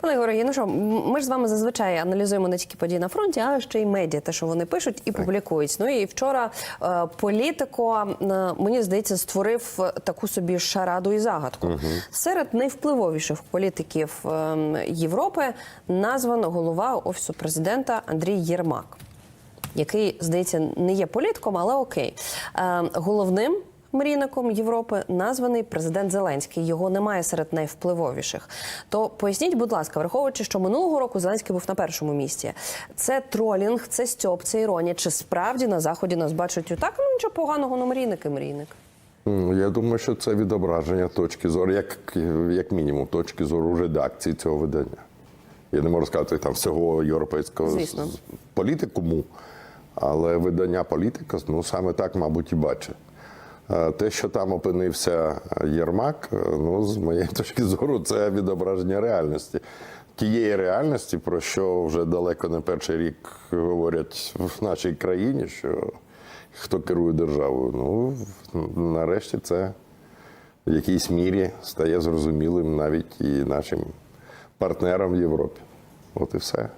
Пане Ігоре, ну що, ми ж з вами зазвичай аналізуємо не тільки події на фронті, а ще й медіа, те, що вони пишуть і публікують. Ну і вчора е, політико, е, мені здається, створив е, таку собі шараду і загадку. Серед найвпливовіших політиків е, Європи назван голова офісу президента Андрій Єрмак який, здається, не є політиком, але окей. Е, головним мрійником Європи названий президент Зеленський. Його немає серед найвпливовіших. То поясніть, будь ласка, враховуючи, що минулого року Зеленський був на першому місці. Це тролінг, це стьоп, це іронія. Чи справді на заході нас бачать отак? Ну нічого поганого, ну мрійник і мрійник. Я думаю, що це відображення точки зору, як, як мінімум, точки зору редакції цього видання. Я не можу сказати там всього європейського Звісно. політикуму, але видання політика ну, саме так, мабуть, і бачить. Е, Те, що там опинився Єрмак, е, ну, з моєї точки зору, це відображення реальності. Тієї реальності, про що вже далеко не перший рік говорять в нашій країні, що хто керує державою. Ну, нарешті це в якійсь мірі стає зрозумілим навіть і нашим партнерам в Європі. От і все.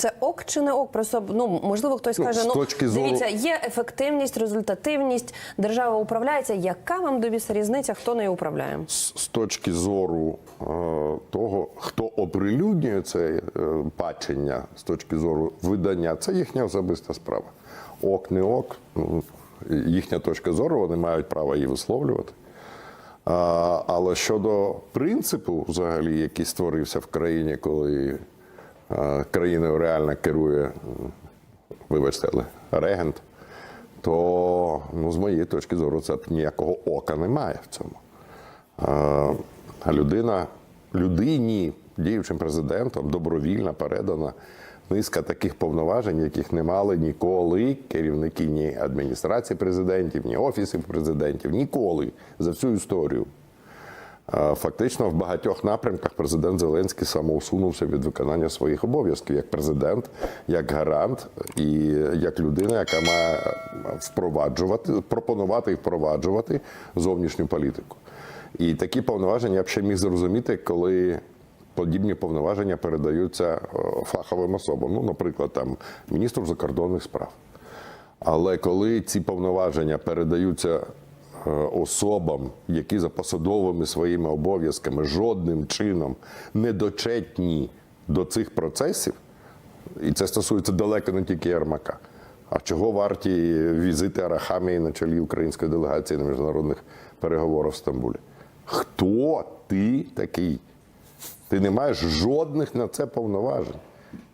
Це ок чи не ок? Просто ну можливо хтось Ну, каже, ну точки зору- дивіться, є ефективність, результативність, держава управляється. Яка вам до біса різниця, хто нею управляє? З з точки зору е, того, хто оприлюднює це е, бачення, з точки зору видання, це їхня особиста справа. Ок, не ок, ну, їхня точка зору, вони мають право її висловлювати. А, але щодо принципу, взагалі, який створився в країні, коли країною реально керує, вибачте, регент, то ну, з моєї точки зору це ніякого ока немає в цьому. А людина, людині, діючим президентом, добровільно передана низка таких повноважень, яких не мали ніколи керівники ні адміністрації президентів, ні офісів президентів, ніколи за всю історію. Фактично, в багатьох напрямках президент Зеленський самоусунувся від виконання своїх обов'язків як президент, як гарант і як людина, яка має впроваджувати, пропонувати і впроваджувати зовнішню політику. І такі повноваження я б ще міг зрозуміти, коли подібні повноваження передаються е, фаховим особам. Ну, наприклад, там міністру закордонних справ. Але коли ці повноваження передаються е, особам, які за посадовими своїми обов'язками жодним чином не дочетні до цих процесів, і це стосується далеко не тільки Єрмака. А чого варті візити Арахамії на чолі української делегації на міжнародних переговорах в Стамбулі? Хто ти такий? Ти не маєш жодних на це повноважень.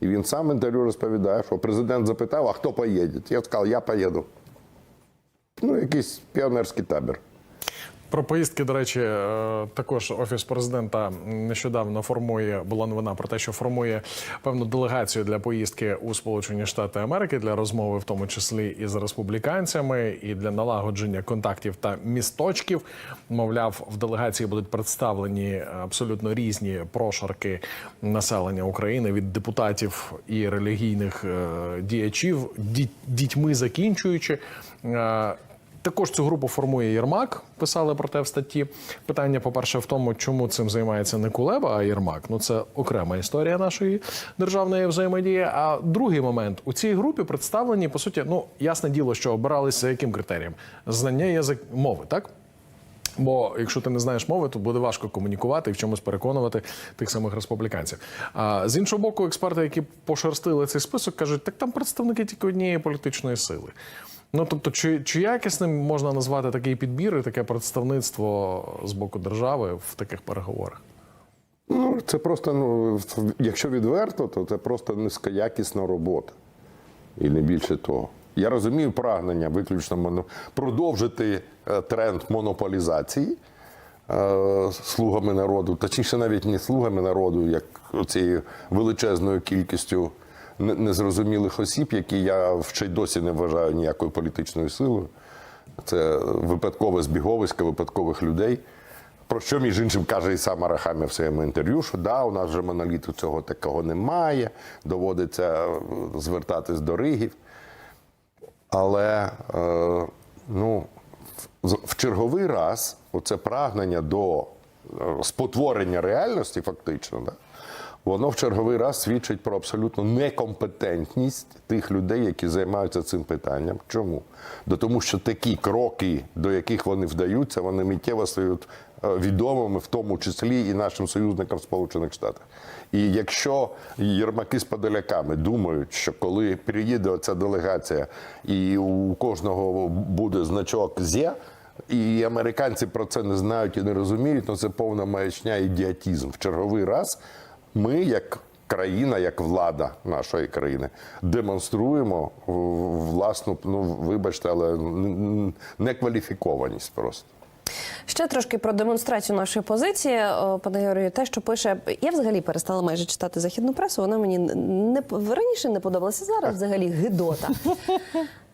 І він сам в інтерв'ю розповідає, що президент запитав, а хто поїде? Я сказав, я поїду. Ну, якийсь піонерський табір. Про поїздки, до речі, е, також офіс президента нещодавно формує була новина про те, що формує певну делегацію для поїздки у Сполучені Штати Америки для розмови, в тому числі із республіканцями, і для налагодження контактів та місточків. Мовляв, в делегації будуть представлені абсолютно різні прошарки населення України від депутатів і релігійних е, діячів, дітьми закінчуючи. Також цю групу формує Єрмак. Писали про те в статті. Питання, по-перше, в тому, чому цим займається не Кулеба, а Єрмак. Ну це окрема історія нашої державної взаємодії. А другий момент у цій групі представлені по суті, ну ясне діло, що обиралися яким критерієм? Знання язик мови, так? Бо якщо ти не знаєш мови, то буде важко комунікувати і в чомусь переконувати тих самих республіканців. А з іншого боку, експерти, які пошерстили цей список, кажуть, так там представники тільки однієї політичної сили. Ну тобто, чи, чи якісним можна назвати такий підбір і таке представництво з боку держави в таких переговорах? Ну, це просто, ну, якщо відверто, то це просто низькоякісна робота. І не більше того. Я розумію прагнення виключно моно... продовжити е, тренд монополізації е, слугами народу, точніше, навіть не слугами народу, як цією величезною кількістю незрозумілих осіб, які я ще й досі не вважаю ніякою політичною силою. Це випадкове збіговисько випадкових людей. Про що, між іншим, каже і сам Арахамія в своєму інтерв'ю, що да, у нас вже моноліту цього такого немає, доводиться е, звертатись до ригів. Але е, ну, в- черговий раз оце прагнення до е, спотворення реальності, фактично, да, воно в черговий раз свідчить про абсолютну некомпетентність тих людей, які займаються цим питанням. Чому? До тому, що такі кроки, до яких вони вдаються, вони миттєво стають е, відомими, в тому числі і нашим союзникам в Сполучених Штатах. І якщо Єрмаки з Подоляками думають, що коли приїде оця делегація, і у кожного буде значок «ЗЄ», і американці про це не знають і не розуміють, ну це повна маячня ідіотізм. В черговий раз ми, як країна, як влада нашої країни, демонструємо власну, ну вибачте, але некваліфікованість просто. Ще трошки про демонстрацію нашої позиції, пане Юрію, те, що пише, я взагалі перестала майже читати західну пресу. Вона мені не раніше не подобалася. Зараз взагалі гидота.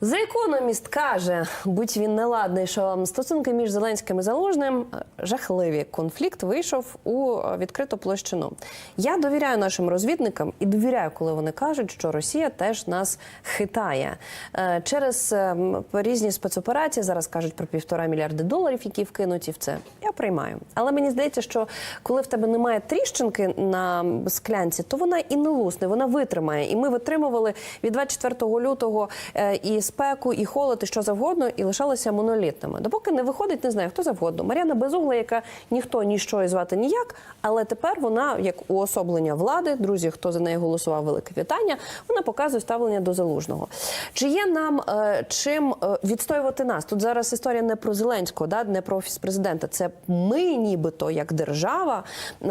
За економіст каже, будь він неладний, що стосунки між Зеленським і Залужним е, жахливі. Конфлікт вийшов у е, відкриту площину. Я довіряю нашим розвідникам і довіряю, коли вони кажуть, що Росія теж нас хитає Е, через різні спецоперації. Зараз кажуть про півтора мільярди доларів, які вкинуті в це. Я приймаю. Але мені здається, що коли в тебе немає тріщинки на склянці, то вона і не лусне, вона витримає. І ми витримували від 24 лютого і спеку, і холод, і що завгодно, і лишалися монолітними. Допоки не виходить, не знаю хто завгодно. Мар'яна Безугла, яка ніхто ніщо і звати ніяк, але тепер вона, як уособлення влади, друзі, хто за неї голосував, велике вітання, вона показує ставлення до залужного. Чи є нам е, чим е, відстоювати нас? Тут зараз історія не про Зеленського, да, не про офіс президента. Це ми, нібито як держава, е,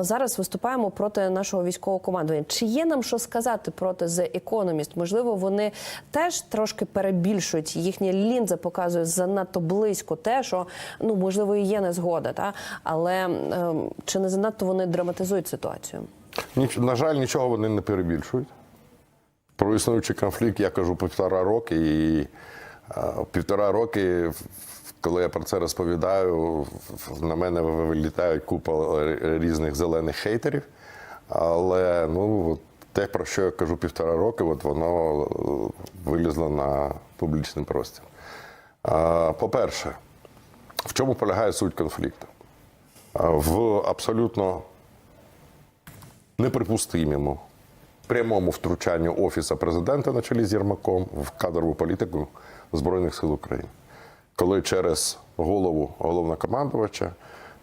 зараз виступаємо проти нашого військового командування. Чи є нам що сказати проти The Economist? Можливо, вони теж трошки перебільшують їхня лінза, показує занадто близько те, що ну можливо і є незгода, та але е, чи не занадто вони драматизують ситуацію? Ніч, на жаль, нічого вони не перебільшують. Про існуючий конфлікт я кажу півтора роки, і е, півтора роки, коли я про це розповідаю, на мене вилітають купа різних зелених хейтерів. Але ну, от те, про що я кажу півтора роки, от воно е, вилізло на публічний простір. По-перше, в чому полягає суть конфлікту? В абсолютно неприпустимому прямому втручанню Офісу президента на чолі з Єрмаком в кадрову політику Збройних сил України. Коли через голову головнокомандувача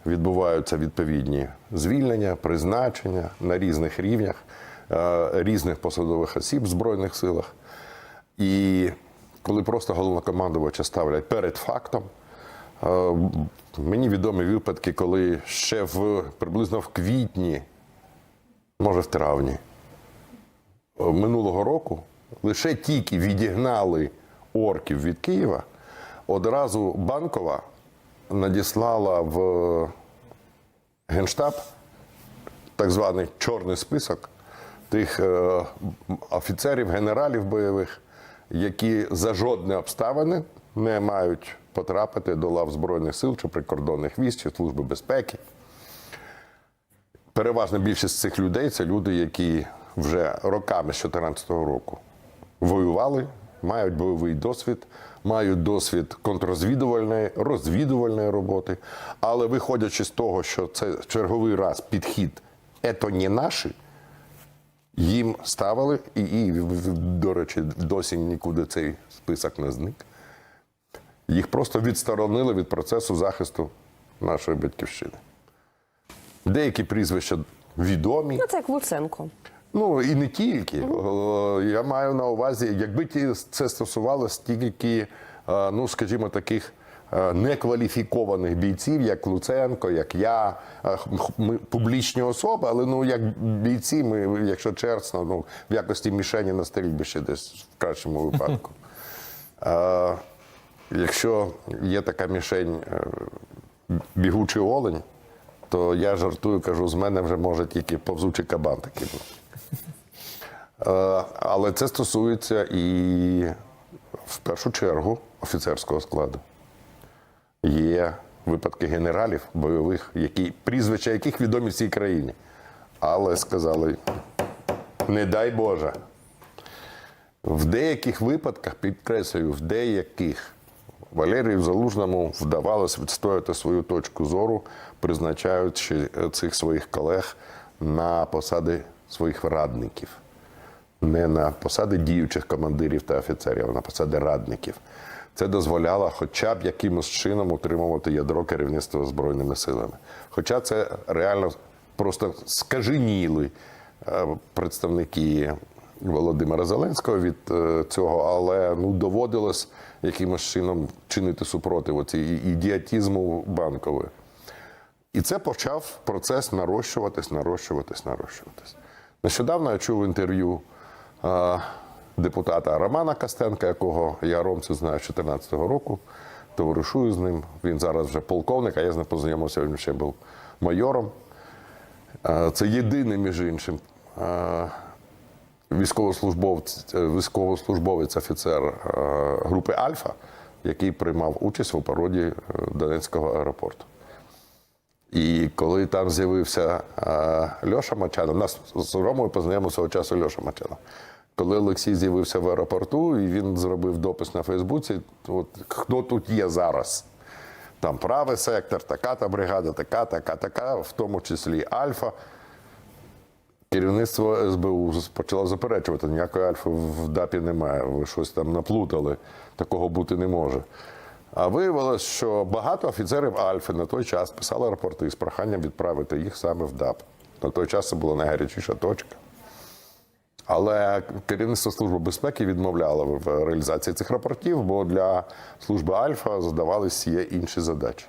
відбуваються відповідні звільнення, призначення на різних рівнях різних посадових осіб в Збройних силах. І коли просто головнокомандувача ставлять перед фактом, е, мені відомі випадки, коли ще в приблизно в квітні, може в травні е, минулого року лише тільки відігнали орків від Києва, одразу Банкова надіслала в Генштаб так званий чорний список тих е, офіцерів, генералів бойових, які за жодні обставини не мають потрапити до лав Збройних сил чи прикордонних військ чи Служби безпеки. Переважна більшість цих людей це люди, які вже роками з 2014 року воювали, мають бойовий досвід, мають досвід контррозвідувальної, розвідувальної роботи. Але виходячи з того, що це черговий раз підхід «ето не наші, їм ставили, і, і до речі, досі нікуди цей список не зник. Їх просто відсторонили від процесу захисту нашої батьківщини. Деякі прізвища відомі. Ну це як Луценко. Ну і не тільки. Е, Я маю на увазі, якби це стосувалося тільки, е, ну скажімо, таких некваліфікованих бійців, як Луценко, як я, е, ми публічні особи, але ну як бійці, ми, якщо чесно, ну в якості мішені на стрільбищі десь в кращому випадку. Е, Якщо є така мішень е, бігучий олень, то я жартую, кажу, з мене вже може тільки повзучий кабан такий. Е, Але це стосується і в першу чергу офіцерського складу. Є випадки генералів бойових, які, прізвища яких відомі всій країні. Але сказали, не дай Боже. В деяких випадках, підкреслюю, в деяких Валерію Залужному вдавалося відстояти свою точку зору, призначаючи цих своїх колег на посади своїх радників. Не на посади діючих командирів та офіцерів, а на посади радників. Це дозволяло хоча б якимось чином утримувати ядро керівництва Збройними силами. Хоча це реально просто скаженіли е, представники Володимира Зеленського від е, цього, але ну доводилось якимось чином чинити супротив оцій ідіотізму банкової. І це почав процес нарощуватись, нарощуватись, нарощуватись. Нещодавно я чув інтерв'ю е, депутата Романа Костенка, якого я ромцю знаю з 2014 року, товаришую з ним. Він зараз вже полковник, а я з ним познайомився, він ще був майором. Е, Це єдиний, між іншим, е, військовослужбовець, е, військовослужбовець офіцер групи Альфа, який приймав участь в породі е, Донецького аеропорту. І коли там з'явився Льоша Мачанов, нас з Ромою познайомив свого часу Льоша Мачанов. Коли Олексій з'явився в аеропорту, і він зробив допис на Фейсбуці, от хто тут є зараз? Там правий сектор, така та бригада, така, така, така, в тому числі Альфа. Керівництво СБУ почало заперечувати, ніякої альфи в ДАПі немає. Ви щось там наплутали, такого бути не може. А виявилось, що багато офіцерів Альфи на той час писали рапорти з проханням відправити їх саме в ДАП. На той час це була найгарячіша точка. Але керівництво Служби безпеки відмовляло в реалізації цих рапортів, бо для служби Альфа задавалися є інші задачі.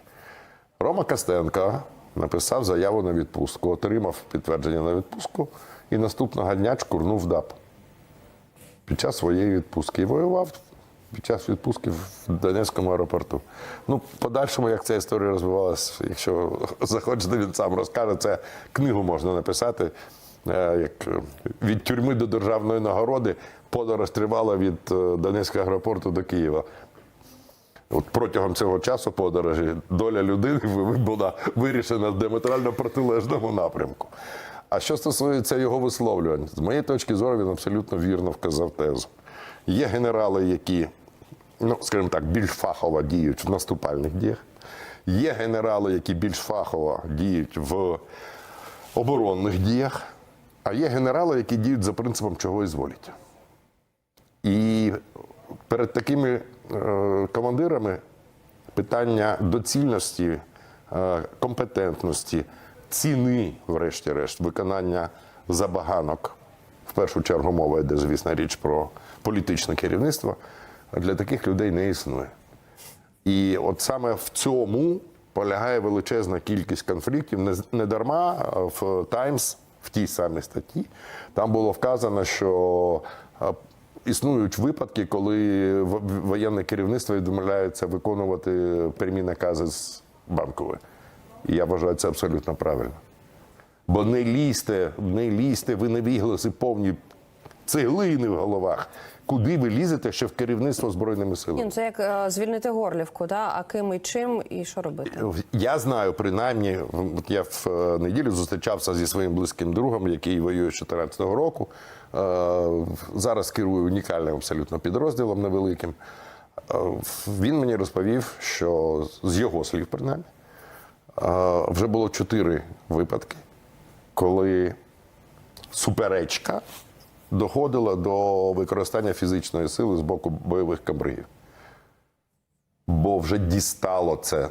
Рома Костенко написав заяву на відпустку, отримав підтвердження на відпустку і наступного дня чкурнув ДАП під час своєї відпустки і воював під час відпустки в Донецькому аеропорту. Ну, подальшому, як ця історія розвивалася, якщо захочете, він сам розкаже, це книгу можна написати. Е, Як е, від тюрми до державної нагороди подорож тривала від е, Донецького аеропорту до Києва. От протягом цього часу подорожі доля людини була вирішена в диаметрально протилежному напрямку. А що стосується його висловлювань, з моєї точки зору, він абсолютно вірно вказав тезу. Є генерали, які, ну скажімо так, більш фахово діють в наступальних діях. Є генерали, які більш фахово діють в оборонних діях, а є генерали, які діють за принципом чого і зволіть. І перед такими е, командирами питання доцільності, е, компетентності, ціни, врешті-решт, виконання забаганок. В першу чергу мова йде, звісно, річ про політичне керівництво. Для таких людей не існує. І от саме в цьому полягає величезна кількість конфліктів. Не, дарма в Таймс, в тій самій статті, там було вказано, що існують випадки, коли воєнне керівництво відмовляється виконувати прямі накази з банкової. І я вважаю це абсолютно правильно. Бо не лізьте, не лізьте, ви не вігласи повні цеглини в головах. Куди ви лізете ще в керівництво Збройними силами? Ні, ну це як е, звільнити Горлівку, да? а ким і чим, і що робити? Я знаю, принаймні, от я в е, неділю зустрічався зі своїм близьким другом, який воює з 2014 року. Е, Зараз керує унікальним абсолютно підрозділом невеликим. Е, Він мені розповів, що з його слів, принаймні, е, вже було чотири випадки, коли суперечка доходила до використання фізичної сили з боку бойових кабриїв. бо вже дістало це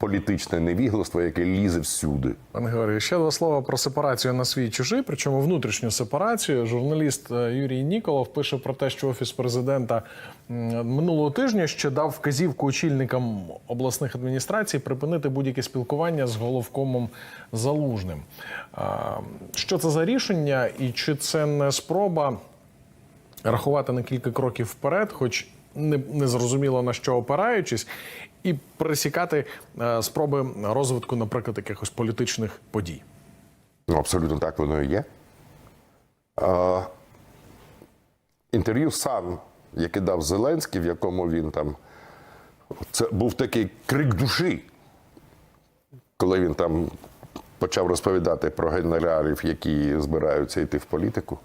політичне невігластво, яке лізе всюди. Пане Георгію, ще два слова про сепарацію на свій чужий, причому внутрішню сепарацію. Журналіст е, Юрій Ніколов пише про те, що офіс президента минулого тижня ще дав вказівку очільникам обласних адміністрацій припинити будь-яке спілкування з головкомом залужним. Що це за рішення, і чи це не спроба рахувати на кілька кроків вперед, хоч не, не зрозуміло на що опираючись, і пресікати е, спроби розвитку, наприклад, якихось політичних подій. Ну, абсолютно так воно і є. А, інтерв'ю сам, яке дав Зеленський, в якому він там. Це був такий крик душі, коли він там почав розповідати про генералів, які збираються йти в політику.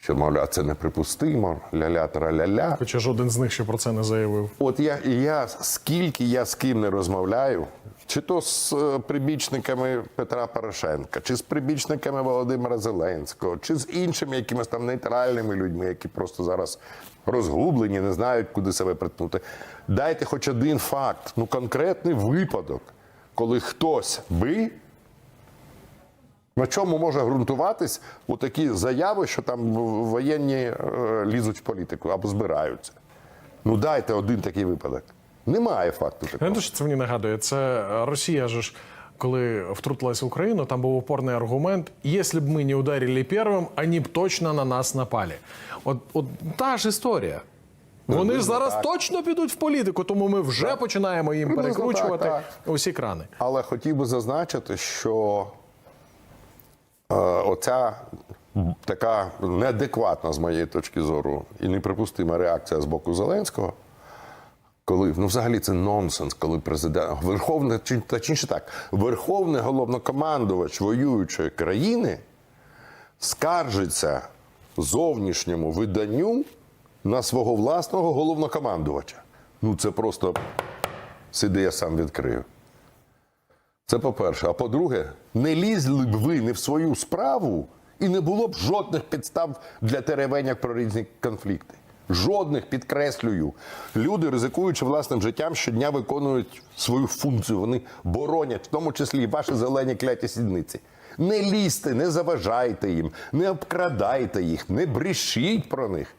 Що, мовляв, це неприпустимо, ля-ля, тра-ля-ля. Хоча жоден з них ще про це не заявив. От я, я скільки я з ким не розмовляю, чи то з е, прибічниками Петра Порошенка, чи з прибічниками Володимира Зеленського, чи з іншими якимись там нейтральними людьми, які просто зараз розгублені, не знають, куди себе притнути. Дайте хоч один факт, ну конкретний випадок, коли хтось би. На чому може ґрунтуватись такі заяви, що там воєнні е, лізуть в політику або збираються? Ну дайте один такий випадок. Немає факту такого. Знаєте, що це мені нагадує? Це Росія же ж. Коли втрутилась в Україну, там був опорний аргумент: якщо б ми не ударили першим, вони б точно на нас напали. От, от та ж історія. Вони ж зараз так. точно підуть в політику, тому ми вже починаємо їм перекручувати так, усі крани. Але хотів би зазначити, що оця така неадекватна, з моєї точки зору, і неприпустима реакція з боку Зеленського. Коли ну взагалі це нонсенс, коли президент верховний чи так, верховний головнокомандувач воюючої країни скаржиться зовнішньому виданню на свого власного головнокомандувача. Ну це просто сиди, я сам відкрию. Це по-перше. А по-друге, не лізли б ви не в свою справу і не було б жодних підстав для теревення про різні конфлікти. Жодних, підкреслюю. Люди, ризикуючи власним життям, щодня виконують свою функцію. Вони боронять, в тому числі і ваші зелені кляті сідниці. Не лізьте, не заважайте їм, не обкрадайте їх, не брешіть про них.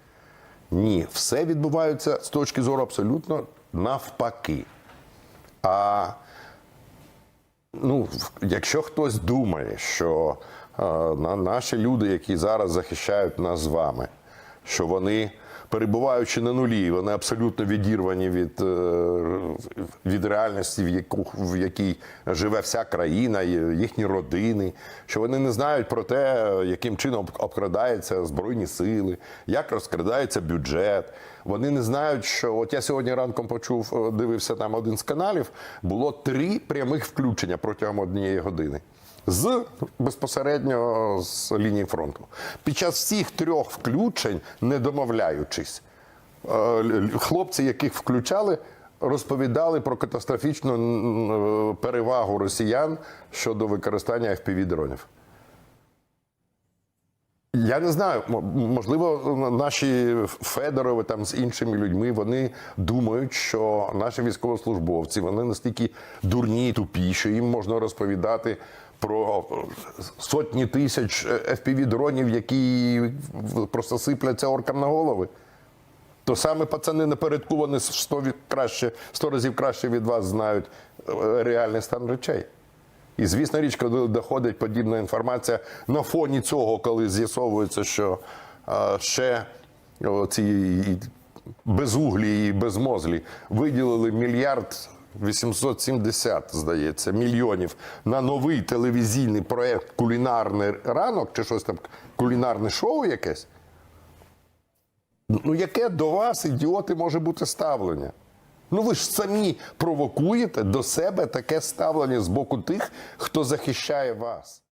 Ні, все відбувається з точки зору абсолютно навпаки. А ну, якщо хтось думає, що е, на, наші люди, які зараз захищають нас з вами, що вони, перебуваючи на нулі, вони абсолютно відірвані від, е, від реальності, в, яку, в якій живе вся країна, їхні родини, що вони не знають про те, яким чином обкрадаються збройні сили, як розкрадається бюджет. Вони не знають, що от я сьогодні ранком почув, е, дивився там один з каналів. Було три прямих включення протягом однієї години. З безпосередньо з лінії фронту. Під час всіх трьох включень, не домовляючись, е, хлопці, яких включали, розповідали про катастрофічну е, перевагу росіян щодо використання FPV-дронів. Я не знаю, можливо, наші Федорови там з іншими людьми вони думають, що наші військовослужбовці вони настільки дурні і тупі, що їм можна розповідати про е, сотні тисяч fpv дронів які просто сипляться оркам на голови. То саме пацани напередку вони 100, краще, 100 разів краще від вас знають е, реальний стан речей. І звісно, річ, коли доходить подібна інформація на фоні цього, коли з'ясовується, що е, ще ці безуглі і безмозлі виділили мільярд 870, здається, мільйонів на новий телевізійний проект Кулінарний ранок чи щось там кулінарне шоу якесь. Ну, яке до вас, ідіоти, може бути ставлення? Ну ви ж самі провокуєте до себе таке ставлення з боку тих, хто захищає вас.